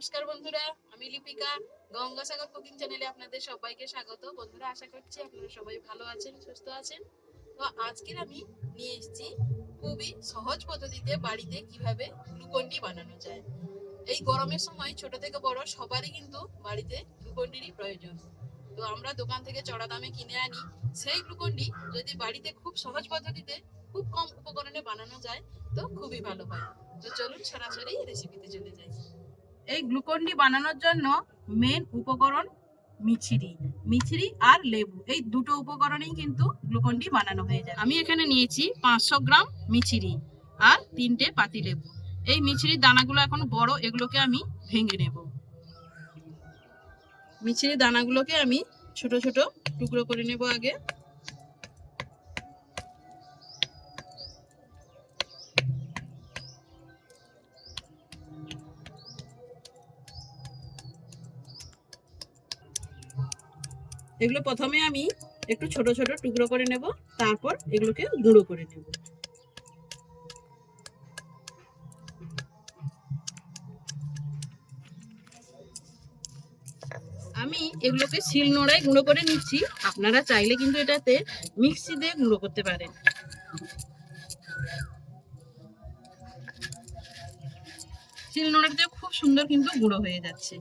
নমস্কার বন্ধুরা, আমি লিপিকা গঙ্গাসাগর কুকিং চ্যানেলে আপনাদের সবাইকে স্বাগত। বন্ধুরা, আশা করছি আপনারা সবাই ভালো আছেন, সুস্থ আছেন। তো আজকের আমি নিয়ে এসেছি খুবই সহজ পদ্ধতিতে বাড়িতে কীভাবে গ্লুকন্ডি বানানো যায়। এই গরমের সময় ছোট থেকে বড় সবারই কিন্তু বাড়িতে গ্লুকন্ডিরই প্রয়োজন। তো আমরা দোকান থেকে চড়া দামে কিনে আনি। সেই গ্লুকন্ডি যদি বাড়িতে খুব সহজ পদ্ধতিতে, খুব কম উপকরণে বানানো যায়, তো খুবই ভালো হয়। তো চলুন সরাসরি রেসিপিতে চলে যাই। এই গ্লুকন্ডি বানানোর জন্য মেন উপকরণ মিছরি মিছরি আর লেবু। এই দুটো উপকরণেই কিন্তু গ্লুকন্ডি বানানো হয়ে যায় আমি এখানে নিয়েছি পাঁচশো গ্রাম মিছিরি আর তিনটে পাতি লেবু। এই মিছরির দানাগুলো এখন বড়, এগুলোকে আমি ভেঙে নেব। মিছরির দানাগুলোকে আমি ছোট ছোট টুকরো করে নেব আগে। এগুলো প্রথমে আমি একটু ছোট ছোট টুকরো করে নেব, তারপর এগুলোকে গুঁড়ো করে নেব। আমি এগুলোকে শিল নোড়ায় গুঁড়ো করে নিচ্ছি। আপনারা চাইলে কিন্তু এটাতে মিক্সি দিয়ে গুঁড়ো করতে পারেন। শিল নোড়াতে খুব সুন্দর কিন্তু গুঁড়ো হয়ে যাচ্ছে।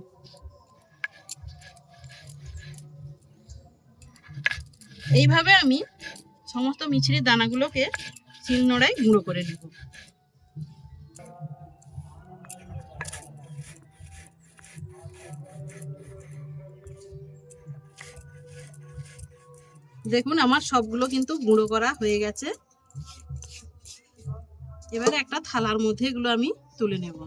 এইভাবে আমি সমস্ত মিছরির দানাগুলোকে শিল নোড়ায় গুঁড়ো করে নেব। দেখুন, আমার সবগুলো কিন্তু গুঁড়ো করা হয়ে গেছে। এবারে একটা থালার মধ্যে এগুলো আমি তুলে নেব।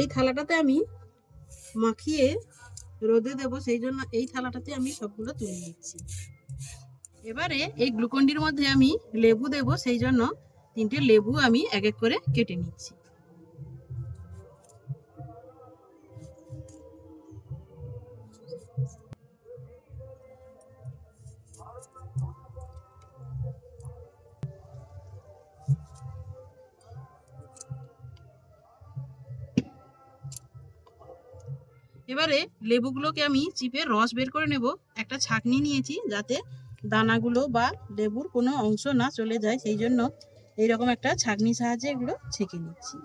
এই থালাটাতে আমি মাখিয়ে রোদে দেব সেই জন্য এই থালাটাতে আমি সবগুলো তুলে নিচ্ছি। এবারে এই গ্লুকন্ডির মধ্যে আমি লেবু দেব সেই জন্য তিনটে লেবু আমি এক এক করে কেটে নিচ্ছি। এবারে লেবুগুলোকে আমি চিপে রস বের করে নেব। একটা ছাকনি নিয়েছি যাতে দানাগুলো বা লেবুর কোনো অংশ না চলে যায়। সেই জন্য এইরকম একটা ছাকনির সাহায্যে এগুলো ছেঁকে নিচ্ছি।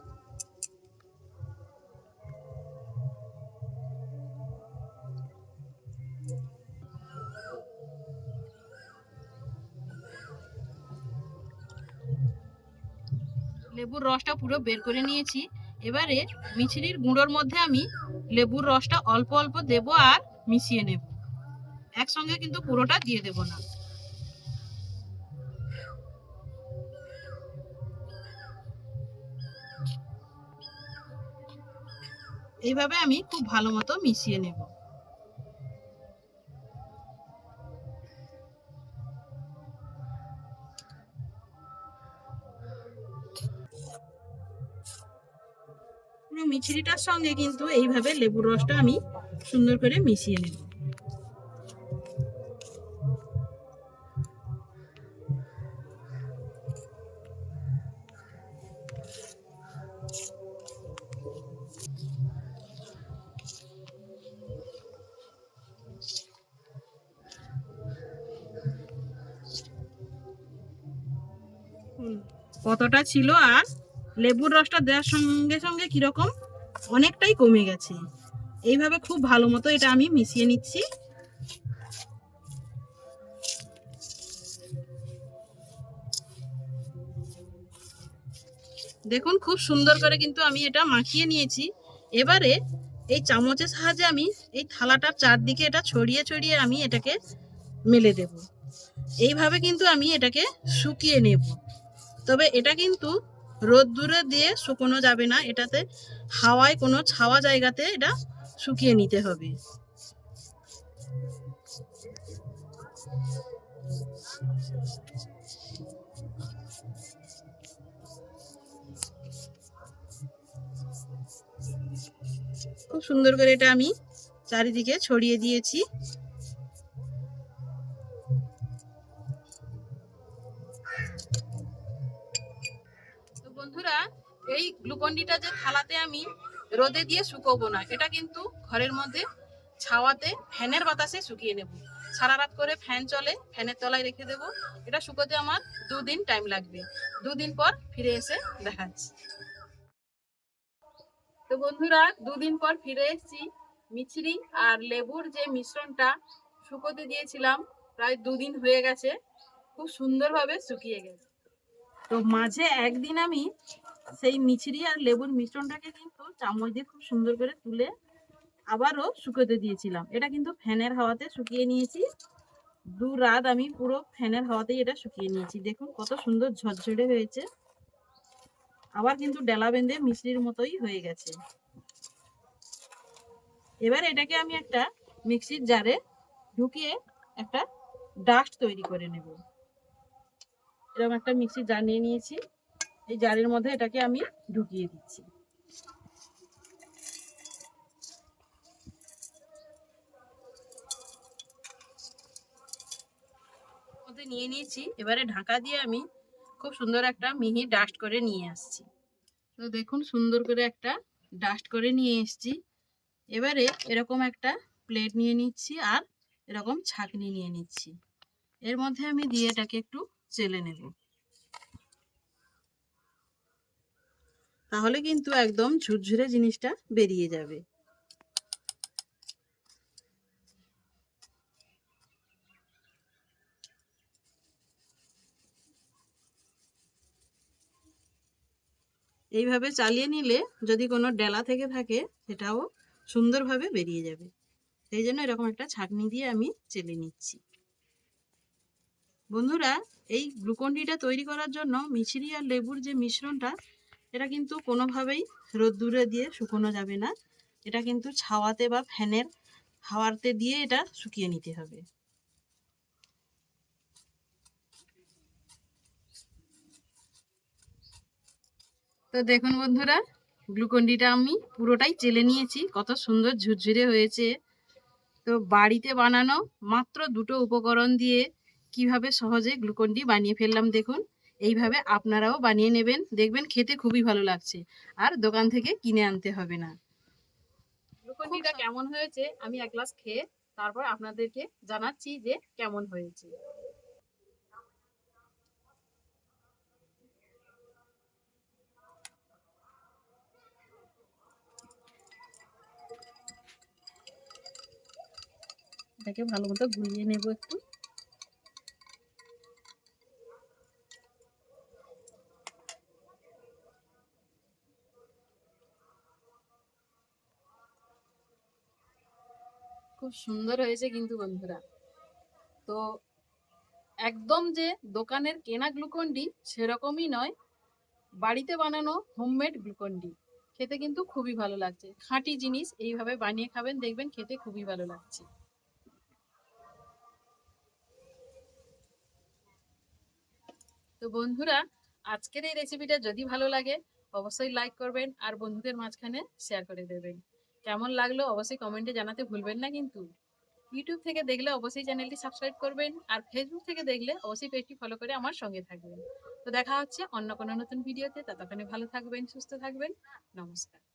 লেবুর রসটা পুরো বের করে নিয়েছি। এবারে মিছরির গুঁড়োর মধ্যে আমি লেবুর রসটা অল্প অল্প দেব আর মিশিয়ে নেব। একসঙ্গে কিন্তু পুরোটা দিয়ে দেব না। এইভাবে আমি খুব ভালো মতো মিশিয়ে নেব। মিছরিটার সঙ্গে কিন্তু এইভাবে লেবুর রসটা আমি সুন্দর করে মিশিয়ে নেব। কতটা ছিল আর লেবুর রসটা দেওয়ার সঙ্গে সঙ্গে কীরকম? অনেকটাই কমে গেছে। এইভাবে খুব ভালো মতো এটা আমি মিশিয়ে নিচ্ছি। দেখুন, খুব সুন্দর করে কিন্তু আমি এটা মাখিয়ে নিয়েছি। এবারে এই চামচের সাহায্যে আমি এই থালাটার চারদিকে এটা ছড়িয়ে ছড়িয়ে আমি এটাকে মেলে দেব। এইভাবে কিন্তু আমি এটাকে শুকিয়ে নেব। তবে এটা কিন্তু রোদ্দুরে দিয়ে শুকোনো যাবে না, এটাতে হাওয়ায় কোনো ছাওয়া জায়গাতে এটা শুকিয়ে নিতে হবে। খুব সুন্দর করে এটা আমি চারিদিকে ছড়িয়ে দিয়েছি। বন্ধুরা, এই গ্লুকন্ডিটা যে থালাতে আমি রোদে দিয়ে শুকোবো না, এটা কিন্তু ঘরের মধ্যে ছাওয়াতে ফ্যানের বাতাসে শুকিয়ে নেব। সারা রাত করে ফ্যান চলে, ফ্যানের তলায় রেখে দেব। এটা শুকোতে আমার দুদিন টাইম লাগবে। দুদিন পর ফিরে এসে দেখাচ্ছি। তো বন্ধুরা, দুদিন পর ফিরে এসেছি মিছরি আর লেবুর যে মিশ্রণটা শুকোতে দিয়েছিলাম, প্রায় দুদিন হয়ে গেছে, খুব সুন্দরভাবে শুকিয়ে গেছে। তো মাঝে একদিন আমি সেই মিছরি আর লেবুর মিশ্রণটাকে কিন্তু চামচ দিয়ে খুব সুন্দর করে তুলে আবারও শুকোতে দিয়েছিলাম। এটা কিন্তু ফ্যানের হাওয়াতে শুকিয়ে নিয়েছি। দু রাত আমি পুরো ফ্যানের হাওয়াতেই এটা শুকিয়ে নিয়েছি। দেখুন কত সুন্দর ঝরঝরে হয়েছে। আবার কিন্তু ডেলা বেঁধে মিশ্রির মতোই হয়ে গেছে। এবার এটাকে আমি একটা মিক্সির জারে ঢুকিয়ে একটা ডাস্ট তৈরি করে নেব। এরকম একটা মিক্সির জার নিয়ে নিয়েছি। এই জারের মধ্যে এটাকে আমি ঢুকিয়ে দিচ্ছি। মধ্যে নিয়ে নিয়েছি। এবারে ঢাকা দিয়ে আমি খুব সুন্দর একটা মিহি ডাস্ট করে নিয়ে আসছি। তো দেখুন, সুন্দর করে একটা ডাস্ট করে নিয়ে এসেছি। এবারে এরকম একটা প্লেট নিয়ে নিচ্ছি আর এরকম ছাঁকনি নিয়ে নিচ্ছি। এর মধ্যে আমি দিয়ে এটাকে একটু চেলে নেব। তাহলে কিন্তু একদম ঝুরঝুরে জিনিসটা বেরিয়ে যাবে। এইভাবে চালিয়ে নিলে যদি কোনো ডেলা থেকে থাকে, সেটাও সুন্দরভাবে বেরিয়ে যাবে। সেই জন্য এরকম একটা ছাঁকনি দিয়ে আমি চেলে নিচ্ছি। বন্ধুরা এই গ্লুকন্ডিটা তৈরি করার জন্য মিছরি আর লেবুর যে মিশ্রণটা, এটা কিন্তু কোনোভাবেই রোদ্দুরে দিয়ে শুকোনো যাবে না। এটা কিন্তু ছাওয়াতে বা ফ্যানের হাওয়াতে দিয়ে এটা শুকিয়ে নিতে হবে। তো দেখুন বন্ধুরা, গ্লুকন্ডিটা আমি পুরোটাই চেলে নিয়েছি। কত সুন্দর ঝুরঝুরে হয়েছে। তো বাড়িতে বানানো মাত্র দুটো উপকরণ দিয়ে কীভাবে সহজে গ্লুকন্ডি বানিয়ে ফেললাম দেখুন। এইভাবে আপনারাও বানিয়ে নেবেন। দেখবেন খেতে খুবই ভালো লাগছে। আর দোকান থেকে কিনে আনতে হবে না। গ্লুকন্ডিটা কেমন হয়েছে? আমি এক গ্লাস খেয়ে তারপর আপনাদেরকে জানাচ্ছি যে কেমন হয়েছে। এটাকে ভালো মতো গুলিয়ে নেব একটু। খুব সুন্দর হয়েছে কিন্তু বন্ধুরা। তো একদম যে দোকানের কেনা গ্লুকন্ডি সেরকমই নয়, বাড়িতে বানানো হোমমেড গ্লুকন্ডি খেতে কিন্তু খুবই ভালো লাগছে। খাঁটি জিনিস এইভাবে বানিয়ে খাবেন, দেখবেন খেতে খুবই ভালো লাগছে। তো বন্ধুরা, আজকের এই রেসিপিটা যদি ভালো লাগে, অবশ্যই লাইক করবেন আর বন্ধুদের মাঝখানে শেয়ার করে দেবেন। কেমন লাগল অবশ্যই কমেন্টে জানাতে ভুলবেন না কিন্তু। ইউটিউব থেকে দেখলে অবশ্যই চ্যানেলটি সাবস্ক্রাইব করবেন আর ফেসবুক থেকে দেখলে অবশ্যই পেজটি ফলো করে আমার সঙ্গে থাকবেন। তো দেখা হচ্ছে অন্য কোনো নতুন ভিডিওতে ততক্ষণে ভালো থাকবেন, সুস্থ থাকবেন। নমস্কার।